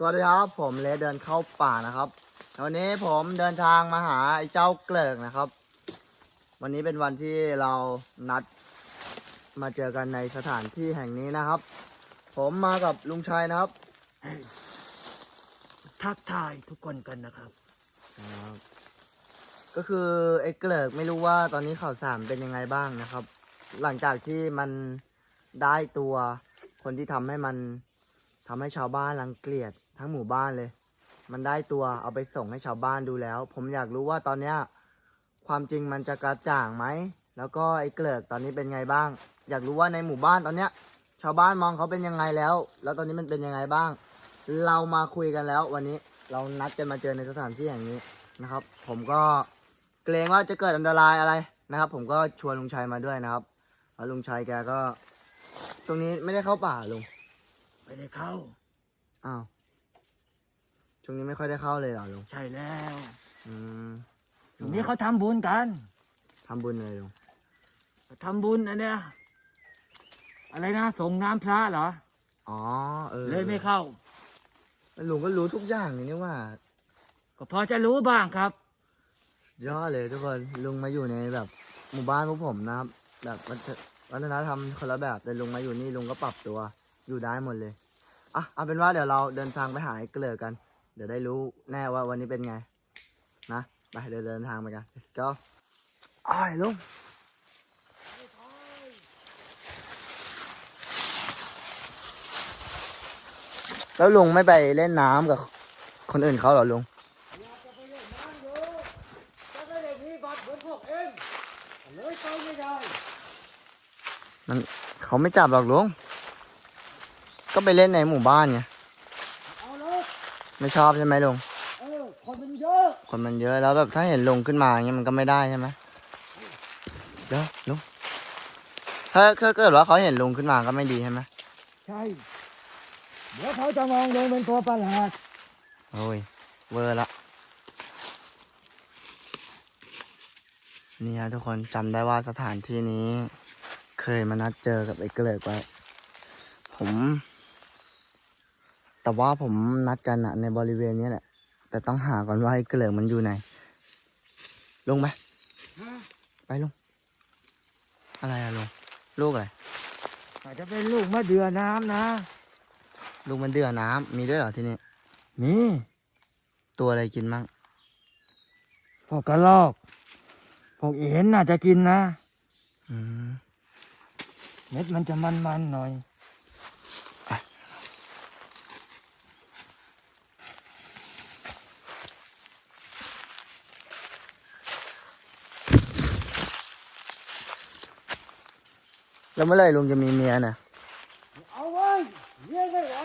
สวัสดีครับ ผมเลสเดินเข้าป่านะครับวันนี้ผมเดินทางมาหาไอ้เจ้าเกลิกนะครับ วันนี้เป็นวันที่เรานัดมาเจอกันในสถานที่แห่งนี้นะครับ ผมมากับลุงชัยนะครับ ทักทายทุกคนกันนะครับครับก็คือไอ้เกลิกไม่รู้ว่าตอนนี้ข่าวสารเป็นยังไงบ้างนะครับ หลังจากที่มันได้ตัวคนที่ทำให้มันทำให้ชาวบ้านรังเกียจ ทั้งหมู่บ้านเลย มันได้ตัวเอาไปส่งให้ชาวบ้านดูแล้ว ผมอยากรู้ว่าตอนเนี้ยความจริงมันจะกระจ่างไหม แล้วก็ไอ้เกลิกตอนนี้เป็นไงบ้าง อยากรู้ว่าในหมู่บ้านตอนเนี้ย ชาวบ้านมองเขาเป็นยังไงแล้ว แล้วตอนนี้มันเป็นยังไงบ้าง เรามาคุยกันแล้ว วันนี้เรานัดกันมาเจอในสถานที่แห่งนี้นะครับ ผมก็เกรงว่าจะเกิดอันตรายอะไรนะครับ ผมก็ชวนลุงชัยมาด้วยนะครับแล้วลุงชัยแกก็ช่วงนี้ไม่ได้เข้าป่าลุงไม่ได้เข้าอ้าว ช่วงนี้ไม่ค่อยได้เข้าเลยเหรอลุง ใช่แล้วอืมตรงนี้เขาทำบุญกันทำบุญเลยลุงทำบุญอันเนี้ยอะไรนะส่งน้ำพระเหรอ อ๋อ เออเลยไม่เข้า ลุงก็รู้ทุกอย่างนี่นี่ว่า ก็พอจะรู้บ้างครับ ยอดเลยทุกคน ลุงมาอยู่ในแบบหมู่บ้านพวกผมนะครับ แบบวัฒวัฒนธรรมคนละแบบแต่ลุงมาอยู่นี่ลุงก็ปรับตัวอยู่ได้หมดเลย อะเอาเป็นว่าเดี๋ยวเราเดินทางไปหาไอ้เกลือกัน เดี๋ยวได้รู้แน่ว่าวันนี้เป็นไง นะไปเดี๋ยวเดินทางไปกัน let's go อ้ายลุงแล้วลุงไม่ไปเล่นน้ำกับคนอื่นเขาเหรอลุงอยากจะไปเล่นน้ำอยู่แต่ไม่ได้มีบัตรเหมือนพวกเองเลยไปไม่ได้มันเขาไม่จับหรอกลุง ก็ไปเล่นในหมู่บ้านไงเอาเลย ไม่ชอบใช่ไหมลุงเออคนมันเยอะคนมันเยอะแล้วแบบถ้าเห็นลุงขึ้นมาอย่างเงี้ยมันก็ไม่ได้ใช่ไหมเดี๋ยวลุงถ้าถ้าเกิดว่าเขาเห็นลุงขึ้นมาก็ไม่ดีใช่ไหมใช่เดี๋ยวเขาจะมองลงเป็นตัวประหลาดโอ้ยเวอร์ละนี่ฮะทุกคนจำได้ว่าสถานที่นี้ เคยมานัดเจอกับไอ้เกลิกไว้ผม แต่ว่าผมนัดกันอะในบริเวณนี้แหละ แต่ต้องหาก่อนว่าไอ้เกลิกมันอยู่ไหน ลงไปฮะไปลุงอะไรอะลุงลูกอะไรอาจจะเป็นลูกมะเดื่อน้ำนะ ลูกมันเดือน้ำมีด้วยเหรอที่นี่นี่ตัวอะไรกินมั่งพวกกระลอกพวกเอ็นน่าจะกินนะ อืม เม็ดมันจะมันๆหน่อย แล้วเมื่อไหร่ลุงจะมีเมียน่ะเอาไว้เลี้ยงไม่ไหว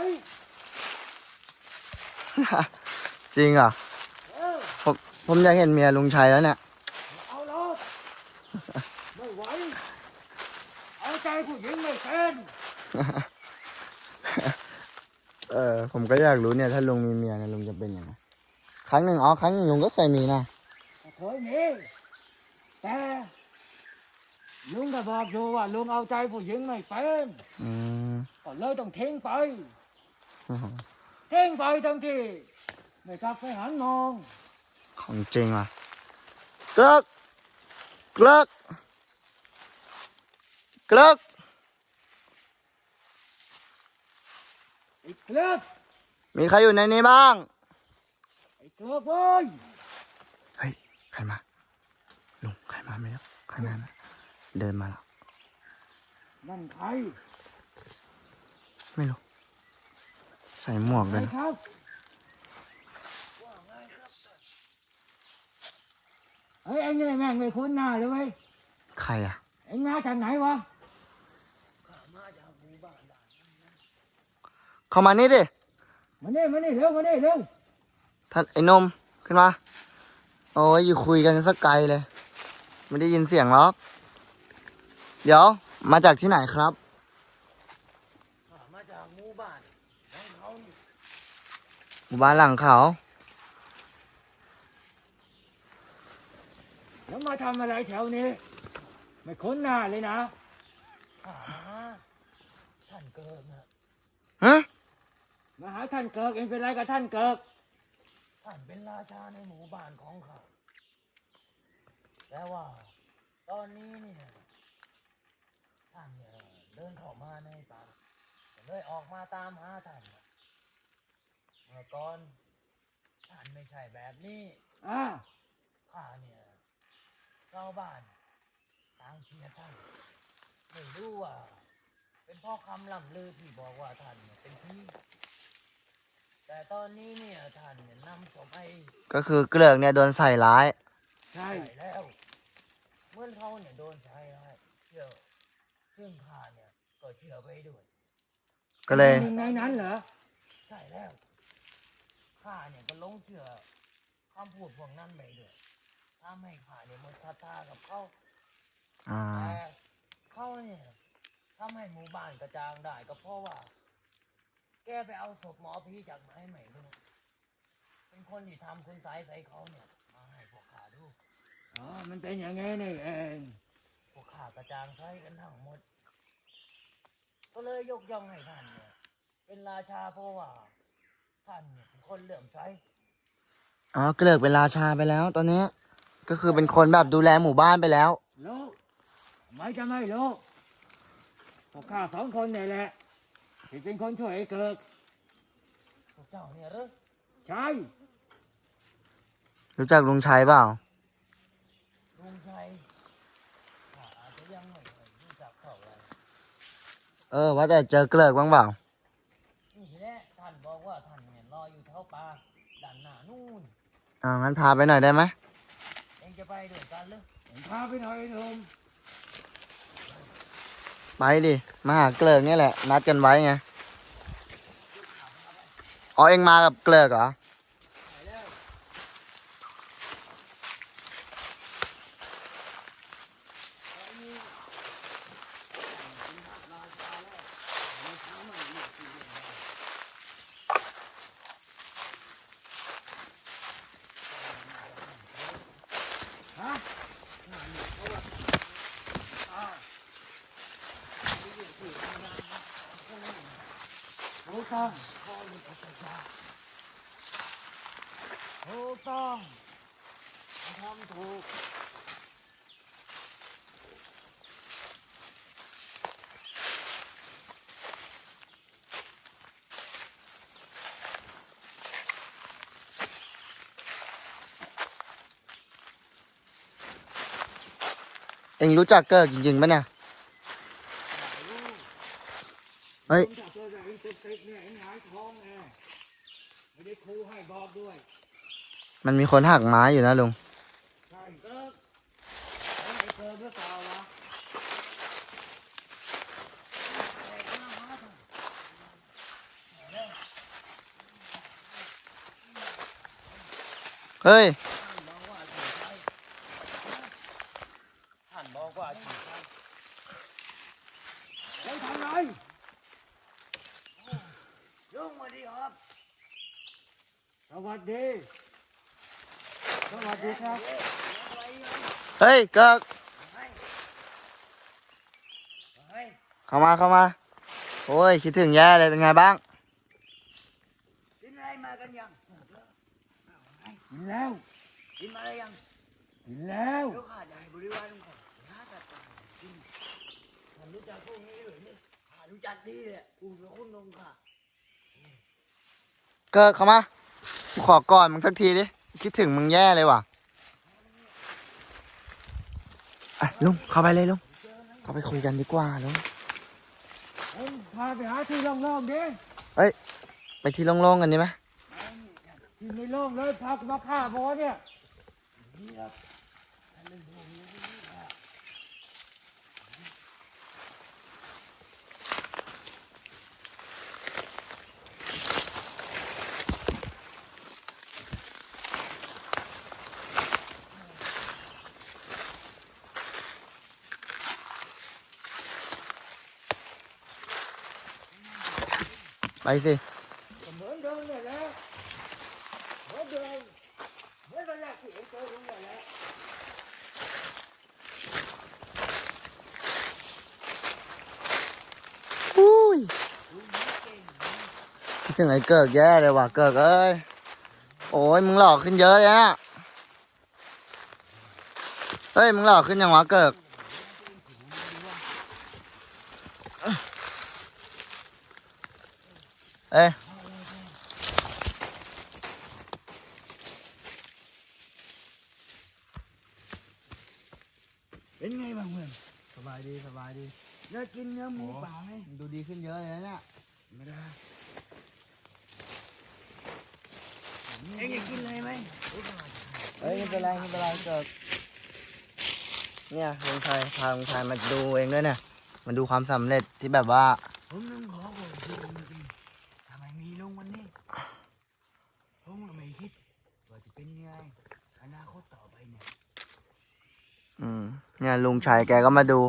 จริงเหรอะเออผมผมอยากเห็นเมียลุงชัยแล้วเนี่ยเอาหรอกไม่ไหวเอาใจผู้หญิงไม่เป็นเออผมก็อยากรู้เนี่ย ถ้าลุงมีเมียเนี่ยลุงจะเป็นยังไงครั้งหนึ่งอ๋อครั้งหนึ่งลุงก็เคยมีนะเคยมีแต่ ลุงก็บอกอยู่ว่าลุงเอาใจผู้หญิงไม่เป็นอืมก็เลยต้องทิ้งไปทิ้งไปทั้งที่ไม่กลับไปหันมองของจริงว่ะกรึกกรึกกรึกไอ้เกลือกมีใครอยู่ในนี้บ้างไอ้เกลือกเว้ยเฮ้ยใครมาลุงใครมาไม่รู้ใครมานะ เดินมาแล้วนั่นใครไม่รู้ ใส่หมวกใคเลรยนะครับเฮ้ยไอ้เนี่ยแม่งไม่คุ้นหน้าเลยเว้ยใครอะเอ็งมาจากไหนวะเข้ามานี่ดิมานี่มานี่เร็วมานี่เร็วท่านไอ้นมขึ้นมา โอ้ยอยู่คุยกันสักไกลเลย ไม่ได้ยินเสียงหรอก เดี๋ยวมาจากที่ไหนครับ มาจากหมู่บ้านของเขาหมู่บ้านหลังเขาแล้วมาทำอะไรแถวนี้ ไม่คุ้นหน้าเลยนะท่านเกิดนะฮะมาหาท่านเกิกเองเป็นไรกับท่านเกิกท่านเป็นราชาในหมู่บ้านของข้าแต่ว่า ตอนนี้เนี่ยท่านเนี่ยเดินเข้ามาในป่าก็ เลยออกมาตามหาท่านเมื่อก่อนท่านไม่ใช่แบบนี้อ่าข้าเนี่ยชาวบ้านต่างเชียร์ท่านไม่รู้ว่า เป็นเพ่อคำล่ำลือที่บอกว่าท่านเนี่ยเป็นพี่แต่ตอนนี้เนี่ยท่านเนี่ยนำศพไอ้ก็คือเกลือกเนี่ยโดนใส่ร้าย ใช่แล้วเมื่อเขาเนี่ยโดนใช้ร้ายเชื่อซึ่งข้าเนี่ยก็เชื่อไปด้วย ก็เลยในนั้นเหรอใช่แล้วข้าเนี่ยก็หลงเชื่อคำพูดพวกนั้นไปด้วยทำให้ข้าเนี่ยหมดศรัทธากับเขาอ่า แต่เขาเนี่ยทำให้หมู่บ้านกระจางได้ก็เพราะว่า แกไปเอาศพหมอผีจากไหนไม่รู้เป็นคนที่ทำคุณสายใส่เขาเนี่ยมาให้พวกข้าดู อ๋อ มันเป็นอย่างงี้นี่เอง พวกข้ากระจางใช้กันทั้งหมด ก็เลยยกย่องให้ท่านเนี่ยเป็นราชาเพราะว่า ท่านเนี่ยเป็นคนเหลื่อมใสอ๋อเกลือกเป็นราชาไปแล้ว ตอนนี้ ก็คือเป็นคนแบบดูแลหมู่บ้านไปแล้ว รู้ไม่จะไม่รู้พวกข้าสองคนเนี่ยแหละที่เป็นคนช่วยไอ้เกิกพวกเจ้าเนี่ยหรือใช่ รู้จักลุงชัยเปล่า ลุงชัยข้าอาจจะยังไม่เคยรู้จักเขาเลย เออ ว่าแต่เจอเกลือกบ้างเปล่านี่แหละท่านบอกว่าท่านเนี่ยรออยู่แถวป่าด้านหน้านู่นอ่างั้นพาไปหน่อยได้ไหมเองจะไปด้วยกันหรือเองพาไปหน่อยหนุ่มไปดิมาหาเกลือกเนี่ยแหละ นัดกันไว้ไงอ๋อเอ็งมากับเกลือกเหรอ ถูกต้องถูกต้องทำถูกเอ็งรู้จักเกลือกจริงๆปะเนี่ย เฮ้ย มันมีคนหักไม้อยู่นะลุงเฮ้ยเองไอ้เกิดหรือเปล่าวะเด็กหน้าม้าเถอะ เฮ้ย ท่านบอกว่าฉีดใช่แล้วทำไรลุงมาดีครับ สวัสดี สวัสดีครับ เฮ้ยเกลือกเข้ามาเข้ามา โอ้ยคิดถึงแย่เลยเป็นไงบ้างกินอะไรมากันยังกินแล้วกินมาอะไรยังกินแล้วเดี๋ยวข้าจะให้บริวารลุงก่อนหาจัดการกินท่านรู้จักพวกนี้หรือนี่ขารู้จักดีแหละกูเป็นคนลงค่ะเกิดเข้ามาขอกอดมึงสักทีดิคิดถึงมึงแย่เลยว่ะอะ ลุงเข้าไปเลยลุงเข้าไปคุยกันดีกว่าลุงเอ็งพาไปหาที่โล่งๆดิไปที่โล่งๆกันดีไหมที่ไม่โล่งเลยพากูมาฆ่าบอเนี่ย ไปสิ ก็เหมือนเดิมเลยแหละเหมือนเดิมเหมือนตอนแรกที่เอ็งเจอลุงเลยแหละ อุ้ยคิดดถึงไอ้เกิกแย่เลยว่ะเกิกเอ้ย โอ้ยมึงหล่อขึ้นเยอะเลยนะเฮ้ยมึงหล่อขึ้นยังวะเกิก เอ้ยเป็นไงบ้างเพื่อนสบายดีสบายดีเลิกกินเนื้อหมูป่าไหมดูดีขึ้นเยอะเลยนะเนี่ยไม่ได้เอ็งอยากกินอะไรไหมเฮ้ยไม่เป็นไรไม่เป็นไรเกิกเนี่ยลุงชายพาลุงชายมาดูเองด้วยเนี่ยมาดูความสำเร็จที่แบบว่าผมต้องขอขอบคุณจริงๆทำไมมีลุงวันนี้ผมก็ไม่คิดว่าจะเป็นยังไงอนาคตต่อไปเนี่ย อืม เนี่ยลุงชายแกก็มาดู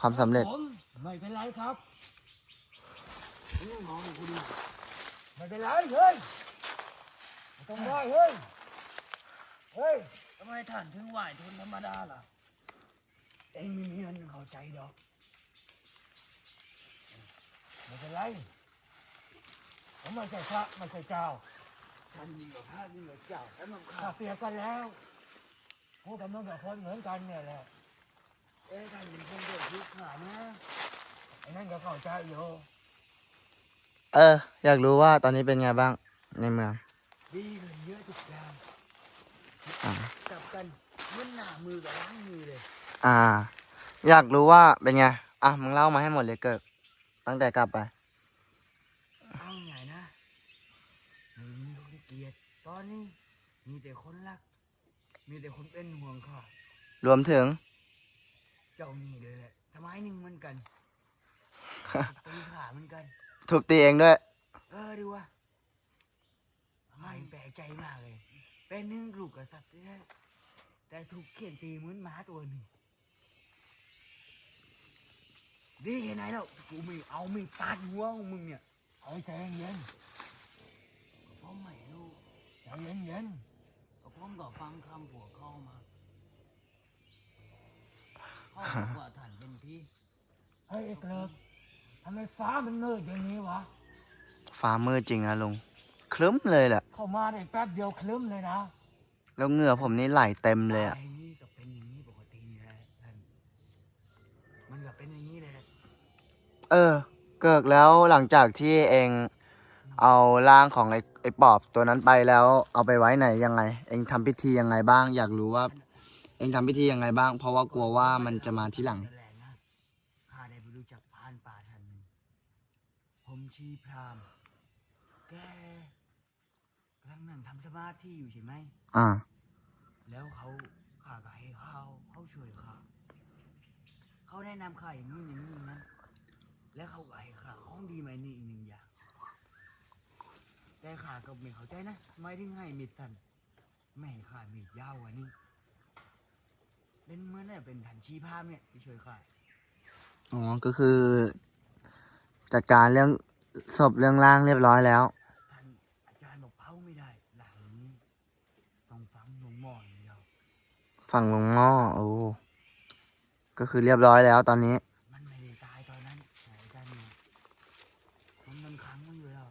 ความสำเร็จ ผมไม่เป็นไรครับผมต้องขอขอบคุณนะไม่เป็นไรเฮ้ยไม่ต้องไหวเฮ้ย เฮ้ยทำไมท่านถึงไหวทุนธรรมดาล่ะ เอ็งไม่มีเงินเข้าใจดอกไม่เป็นไรผมไม่ใช่พระไม่ใช่เจ้าท่านยิ่งกว่าพระยิ่งกว่าเจ้าสำหรับข้าข้าเสียกันแล้วพวกกำลังกับคนเหมือนกันเนี่ยแหละ เอ้ท่านเป็นคนเดือดร้อนนะไอ้นั่นก็เข้าใจอยู่ เออ อยากรู้ว่าตอนนี้เป็นไงบ้างในเมือง ดีขึ้นเยอะทุกอย่างอ่ากลับกันเหมื่อนหน้ามือกับล้างมือเลย อ่า อยากรู้ว่าเป็นไง อะ มึงเล่ามาให้หมดเลยเกิดตั้งแต่กลับไป เอาไงนะไม่มีคนเกลียดตอนนี้มีแต่คนรัก มีแต่คนเป็นห่วงข้ารวมถึง เจ้านี่เลยแหละทำไมหนึ่งเหมือนกันตีขาเหมือนกัน ถูกตีเองด้วย เออดูวะไม่แปลกใจมากเลย เป็นหนึ่งลูกกษัตริย์แท้แต่ถูกเขียนตีเหมือนหมาตัวหนึ่งดีแค่ไหนแล้วกูไม่เอาไม่ปาดหัวของมึงเนี่ย เอาใจเย็นเพราะไม่รู้ๆใจเย็นก็ผมก็ฟังคำผัวเข้ามา เขาบอกว่าท่านเป็นพี่ๆเฮ้ยไอ้เกลิกทำไมฟ้ามันมืดอย่างนี้วะ ฟ้ามืดจริงนะลุงคลึ้มเลยแหละ เข้ามาได้แป๊บเดียวคลึ้มเลยนะแล้วเหงื่อผมนี่ไหลเต็มเลยอะไอ้นี่ก็เป็นอย่างนี้ปกตินี่แหละท่านมันก็เป็นอย่างนี้แหละเออ เกิกแล้วหลังจากที่เองเอาร่างของไอ้ไอ้ปอบตัวนั้นไปแล้ว เอาไปไว้ไหนยังไง เองทำพิธียังไงบ้าง อยากรู้ว่า เองทำพิธียังไงบ้าง เพราะว่ากลัวว่ามันจะมาที่หลังนั่นแหละนะข้าได้ไปรู้จักพรานป่าท่านหนึ่งผมชีพรามแกกำลังนั่งทำสมาธิอยู่ใช่ไหม อ่า แล้วเขาข้าก็ให้เขาเขาช่วยข้าเขาแนะนำข้าอย่างนู้นอย่างนี้นะ แล้วเขาก็ให้ข้าของดีมานี่อีกหนึ่งอย่าง แต่ข้าก็ไม่เข้าใจนะทำไมถึงให้มีดสั้นไม่ให้ข้ามีดยาวกว่านี้ เป็นเหมื่อนเนี่ยเป็นถันชีพรามเนี่ยที่ช่วยข้าอ๋อ ก็คือ จัดการเรื่องศพเรื่องร่างเรียบร้อยแล้ว ท่านอาจารย์บอกเผาไม่ได้หลังนี้ต้องฝังลงหม้ออย่างเดียว ฝั่งลงหม้อโอ้ก็คือเรียบร้อยแล้วตอนนี้ มันไม่ได้ตายตอนนั้นไหนอาจารย์เนี่ยมันมันขังมันอยู่แล้ว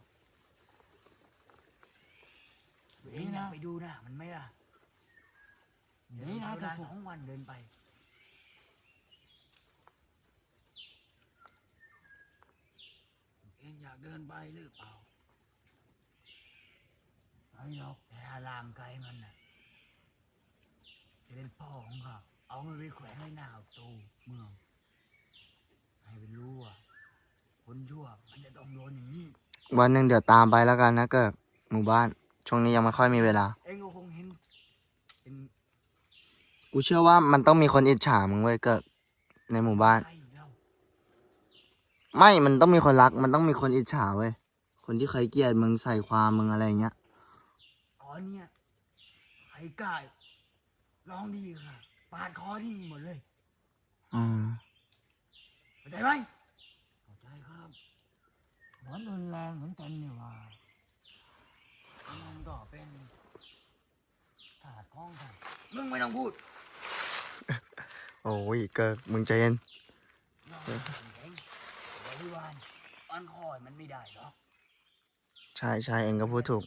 เองอยากไปดูนะมันไหม่ล่ะ เดี๋ยวนี้นะ เว จะ ลา ถู ส ก องวันเดินไป เองอยากเดินไปหรือเปล่าไอ้หรอกแต่ถ้าร่างกายมันน่ะ จะเป็นพ่อของเขาเอามันไปแขวนไว้หน้าประตูเมือง ให้มันรู้ว่าคนชั่วมันจะต้องโดนอย่างนี้ วันหนึ่งเดี๋ยวตามไปแล้วกันนะเกิดหมู่บ้าน ช่วงนี้ยังไม่ค่อยมีเวลา เองก็คงเห็นเป็นกูเชื่อว่ามันต้องมีคนอิจฉามึงเว้ยเกิดในหมู่บ้าน ใครอยู่แล้ว ไม่มันต้องมีคนรัก มันต้องมีคนอิจฉาเว้ย คนที่เคยเกลียดมึงใส่ความมึงอะไรอย่างเงี้ยตอนเนี้ยใครกล้าลองดีค่ะ ปาดคอทิ้งหมดเลยอืมเข้าใจไหมเข้าใจครับเหมือนรุนแรงเหมือนกันนี่หว่ามันก็เป็นถาดของท่านมึงไม่ต้องพูด โอ้ยเกิดมึงใจเย็น น้องแข็งบริวารอ่อนคอยมันไม่ได้หรอกใช่ช่ใช่เองก็พูดถูก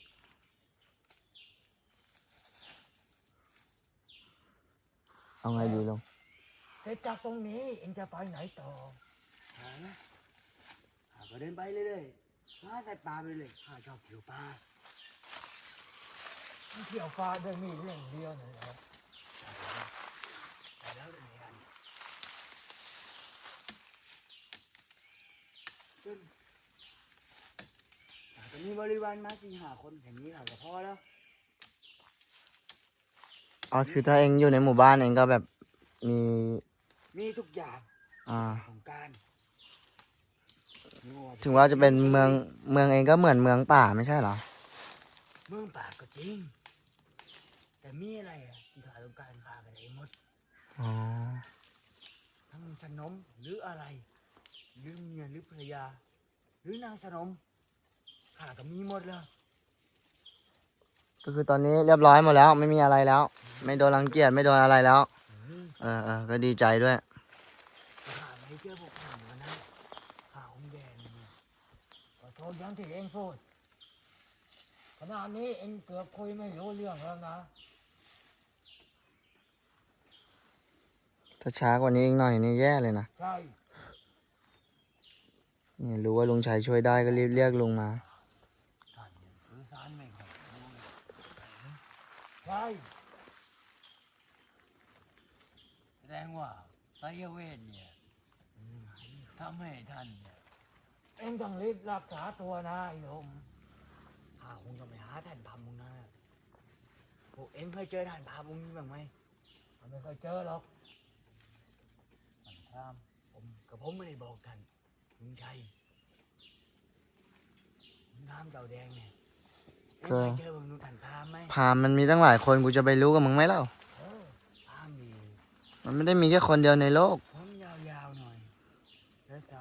เอาไงดีลงเสร็จจากตรงนี้เองจะไปไหนต่อหานะหาก็เดินไปเรื่อยๆหาสัตว์ป่าไปเลยข้าชอบเที่ยวป่าเที่ยวฟ้าด้วยมีดเล่มเดียวนั่นแหละไปแล้วเดินกันจนอาจจะ มีบริวารมาสี่ห้าคนแค่นี้ข้าก็พอแล้วอ๋อคือถ้าเองอยู่ในหมู่บ้านเองก็แบบมีมีทุกอย่างอ่าของการไม่ว่าถึงว่าจะเป็นเมืองเมืองเองก็เหมือนเมืองป่าไม่ใช่เหรอ เมืองป่าก็จริง แต่มีอะไรอะที่ข้าต้องการข้าก็ได้หมดอ๋อทั้งขนมหรืออะไรหรือเมียหรือภรรยา หรือนางสนม ข้าก็มีหมดเลยก็คือตอนนี้เรียบร้อยหมดแล้ว ไม่มีอะไรแล้ว ไม่โดนรังเกียจไม่โดนอะไรแล้วอืมเออเออก็ดีใจด้วยแต่ข้าไม่เชื่อพวกข้าเหมือนนั้นข้าคงแย่เนี่ยขอโทษอยังที่เองพูดขณะนี้เองเกือบคุยไม่รู้เรื่องแล้วนะ ถ้าช้ากว่านี้อีกหน่อยนี่แย่เลยนะใช่ เนี่ยรู้ว่าลุงชัยช่วยได้ก็รีบเรียกลุงมา ท่านเนี่ยสื่อสารไม่ค่อยรู้เลย ใช่แสดงว่าไสยเวทเนี่ยอืมทำให้ท่านเนี่ยเองต้องรีบรักษาตัวนะไอ้โยมข้าคงจะไปหาท่านพามุงนะพวกเอ็งเคยเจอท่านพามุงนี้บ้างไหมมันไม่เคยเจอหรอกมันพรามผมกับผมไม่ได้บอกท่านลุงชัยลุงทามเจ้าแดงเนี่ย เอ็งก็เคยเจอบางนุท่านพรามไหมพามมันมีตั้งหลายคนกูจะไปรู้กับมึงไหมเล่าเออพรามนี่มันไม่ได้มีแค่คนเดียวในโลกผมยาวๆหน่อยแล้วจะ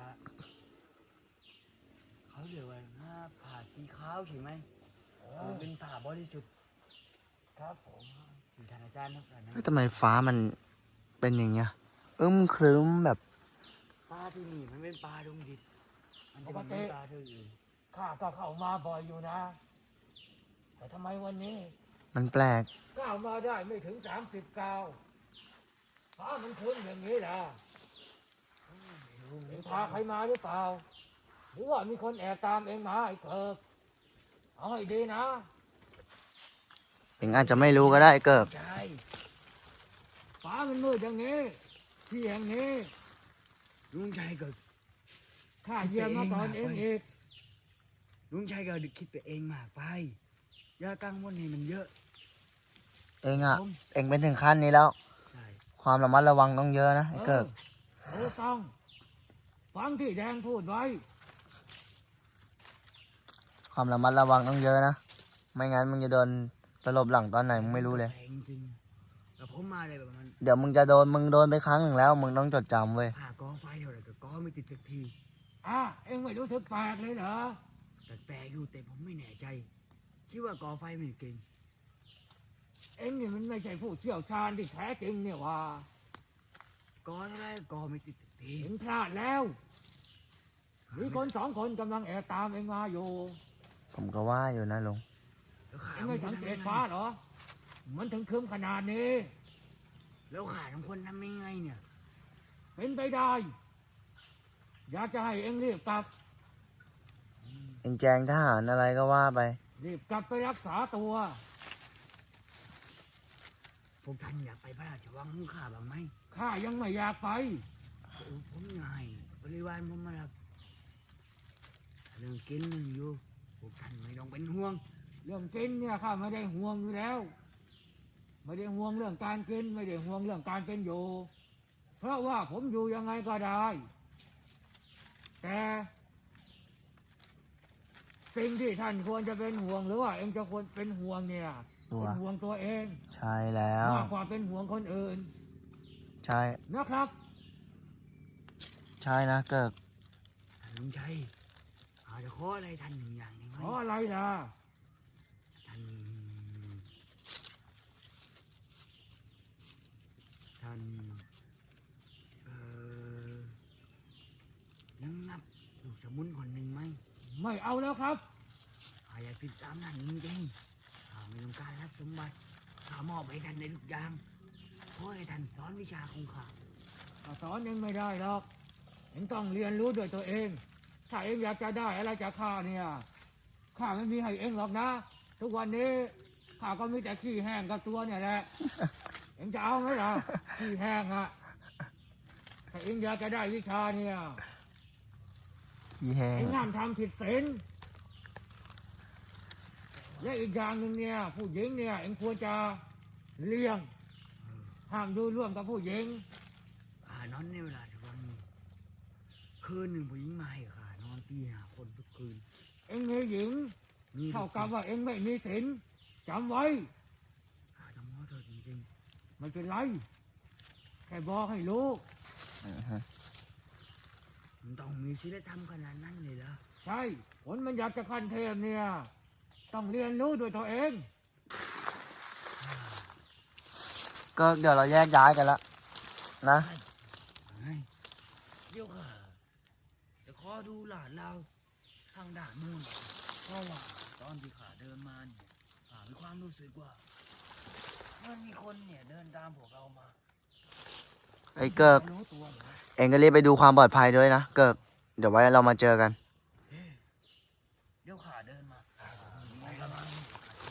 เขาเรียกว่าหน้าผ่าสีขาวใช่ไหมเอเอออเป็นผ่าบริสุทธิ์ครับผมอยู่ท่านอาจารย์นะท่านนะเฮ้ยทำไมฟ้ามันเป็นอย่างเงี้ยอึมครึ้มแบบปลาที่นี่มันเป็นปลาดงดิบมันจะไม่เหมือนปลาที่อื่นข้าก็เข้ามาบ่อยอยู่นะ แต่ทำไมวันนี้มันแปลกก้าวมาได้ไม่ถึงสามสิบก้าวฟ้ามันครึ้มอย่างนี้ล่ะไม่รู้เหมืเออนงกัพานใครมาหรือเปล่า หรือว่ามีคนแอบตามเองมาไอ้เกิกเอาให้ดีนะเองอาจจะไม่รู้ก็ได้เกิบใช่ฟ้ามันมืดอย่างนี้ ที่แห่งนี้ลุงชัยก็ข้าเยี่ยมมาก่อนเองอีกลุงชัยก็คิดไปเองมากไป อย่ากังวลให้มันเยอะเองอะ ผมเองเป็นถึงขั้นนี้แล้ว ใช่ความระมัดระวังต้องเยอะนะไอ้เกิบเออต้องฟังที่แดงพูดไว้ ความระมัดระวังต้องเยอะนะ ไม่งั้นมึงจะโดนตลบหลังตอนไหนมึงไม่รู้เลยแต่จริงๆแล้วผมมาเลยแบบนั้นเดี๋ยวมึงจะโดนมึงโดนไปครั้งหนึ่งแล้ว มึงต้องจดจำเว้ย ผ่ากองไฟเท่าไหร่ก็กอไม่ติดสักทีอะเองไม่รู้สึกแปลกเลยเหรอแต่แปลกอยู่แต่ผมไม่แน่ใจ คิดว่ากอไฟไม่เก่ง เองนี่มันไม่ใช่ผู้เชี่ยวชาญที่แท้จริงเนี่ยว่ากอเท่าไหรกอไม่ติดสักทีเห็นพลาดแล้ว มีคนสองคนกำลังแอบตามเองมาอยู่ ผมก็ว่าอยู่นะลุงแล้วขาเองไม่สังเกตฟ้าเหรอ มันถึงครึ้มขนาดนี้ แล้วขาทั้งคนทำยังไงเนี่ย เป็นไปได้ อยากจะให้เองรีบกลับ เองแจงทหารอะไรก็ว่าไป รีบกลับไปรักษาตัว พวกท่านอยากไปพระราชวังของข้าบ้างไหมข้ายังไม่อยากไปเออผมอยากให้บริวารผมมารับเรื่องกินเรื่องอยู่พวกท่านไม่ต้องเป็นห่วง เรื่องกินเนี่ยข้าไม่ได้ห่วงอยู่แล้ว ไม่ได้ห่วงเรื่องการกินไม่ได้ห่วงเรื่องการเป็นอยู่ เพราะว่าผมอยู่ยังไงก็ได้ แต่ สิ่งที่ท่านควรจะเป็นห่วงหรือว่าเองจะควรเป็นห่วงเนี่ยตัวเป็นห่วงตัวเองใช่แล้วมากกว่าเป็นห่วงคนอื่น ใช่นะครับ ใช่นะเกิบท่านลุงชัยอาจจะขออะไรท่านหนึ่งอย่างหนึ่งไหขมออะไรล่ะท่านท่านเอ่อ ยังนับลูกสมุนคนหนึ่งไหมไม่เอาแล้วครับหข้าอยากติดตามท่านจริงๆข้าไม่ต้องการรับสมบัติข้ามอบให้ท่านในทุกอย่างขอให้ท่านสอนวิชาของข้าข้าสอนเองไม่ได้หรอกเองต้องเรียนรู้ด้วยตัวเอง ถ้าเองอยากจะได้อะไรจากข้าเนี่ยข้าไม่มีให้เองหรอกนะ ทุกวันนี้ข้าก็มีแต่ขี้แห้งกับตัวเนี่ยแหละเองจะเอาไหมล่ะขี้แห้งอะถ้าเองอยากจะได้วิชาเนี่ย ขี้แห้เองงห้ามทำผิดศีลและอีกอย่างหนึ่งเนี่ยผู้หญิงเนี่ยเองควรจะเลี่ยงห้ามดูร่วมกับผู้หญิงข้านอนในเวลาทุกวันนี้คืนหนึ่งผู้หญิงมาให้ข้านอนตีหาคนทุกคืน เองมีหญิงมีเท่ากับว่าเองไม่มีศีลจำไว้ข้าต้องขอโทษจริงไม่เป็นไรแค่บอกให้รู้ๆมัน ต้องมีศีลธรรมขนาดนั้นเลยเหรอใช่ผลมันอยากจะขั้นเทพเนี่ย ต้องเรียนรู้ด้วยตัวเอง ก็เดี๋ยวเราแยกย้ายกันละนะเฮ้ยเดี๋ยวค่ะจะขอดูหลานเราทางด่านนู่นเพราะว่าตอนที่ข้าเดินมาเนี่ยข้ามีความรู้สึกว่ามันมีคนเนี่ยเดินตามพวกเรามา ไอ้เกิกไม่รู้ตัวเหรอเองก็รีบไปดูความปลอดภัยด้วยนะ เกิกเดี๋ยวไว้เรามาเจอกันเดี๋ยวข้าเดินมาไปละมั้ง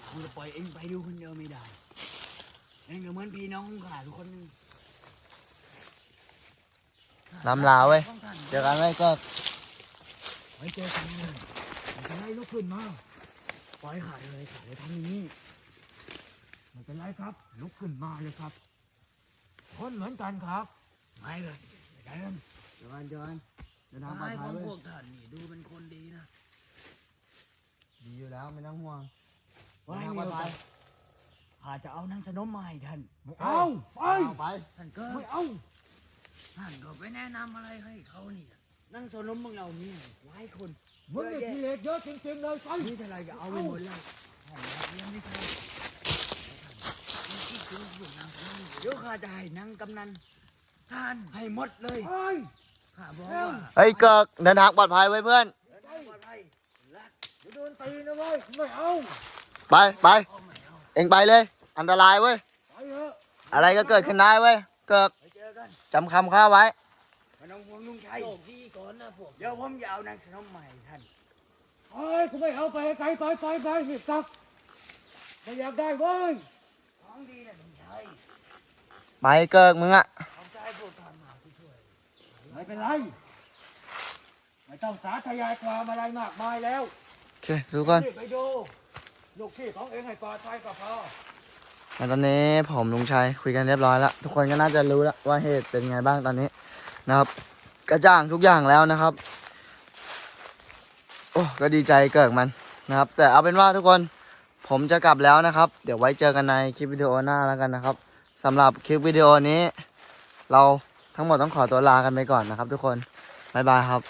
กูจะปล่อยเองไปดูคนเดียวไม่ได้เองก็เหมือนพี่น้องของข้าทุกคนนึงลำลาเว้ยต้องท่านเจอกันไว้เกิกไว้เจอกันเลยไม่เป็นไรลุกขึ้นมาปล่อยข้าเลยข้าเลยทำอย่างนี้ไม่เป็นไรครับ ลุกขึ้นมาเลยครับ คนเหมือนกันครับ ไม่เลยเดินเจอกันเจอกันเดินทางปลอตาดยขภัอยงเว้พวยกท่านนี่ดูเป็นคนดีนะ ดีอยู่แล้วไม่ต้องห่วงว่าเดินให้ทางมีปลอดโอภักายสข้าจะเอานางสนมมาให้ท่านไม่เอาไปเอาไปท่านเกิดไม่เอาท่านก็ไปแนะนำอะไรให้เขาเนี่ยนางสนมของเราเนี่ยหลายคนมึงนี่กิเลสเยอะจริงๆเลยไปนี่เท่าไรก็เอาไปหมดแล้วห้องรับเลี้ยงไม่ทันท่านคิดถึงลูกนางสนม เดี๋ยวข้าจะให้นางกำนันท่านให้หมดเลยไปข้าบอกว่าเฮ้ยเกิกเดินทางปลอดภัยไว้เพื่อน เดินทางปลอดภัยรักเดี๋ยวโดนตีนะเว้ยไม่เอาไปไปก็ไม่เอาเองไปเลย อันตรายเว้ย ไปเถอะอะไรก็เกิดขึ้นได้เว้ย เกิกไปเจอกันจำคำข้าไว้พน้องพวงลุงชัยโชคดีก่อนนะพวกเดี๋ยวผมจะเอานางสนมใหม่ท่านเอ้ยกูไม่เอาไปไกลไปไปไปสิกลับไม่อยากได้เว้ยของดีนะลุงชัย ไปเกิกมึงอะขอบใจพวกท่านมากที่ช่วยไม่เป็นไร ไม่ต้องสาธยายความอะไรมากมายแล้วโอเคดูก่อนรีบไปดูลูกพี่ของเองให้ปลอดภัยก็พอ แต่ตอนนี้ผมลุงชัยคุยกันเรียบร้อยแล้ว ทุกคนก็น่าจะรู้แล้วว่าเหตุเป็นไงบ้างตอนนี้นะครับ กระจ่างทุกอย่างแล้วนะครับ โอ้ก็ดีใจเกิดมันนะครับ แต่เอาเป็นว่าทุกคนผมจะกลับแล้วนะครับ เดี๋ยวไว้เจอกันในคลิปวิดีโอหน้าแล้วกันนะครับ สำหรับคลิปวิดีโอนี้ เราทั้งหมดต้องขอตัวลากันไปก่อนนะครับทุกคน บ๊ายบายครับ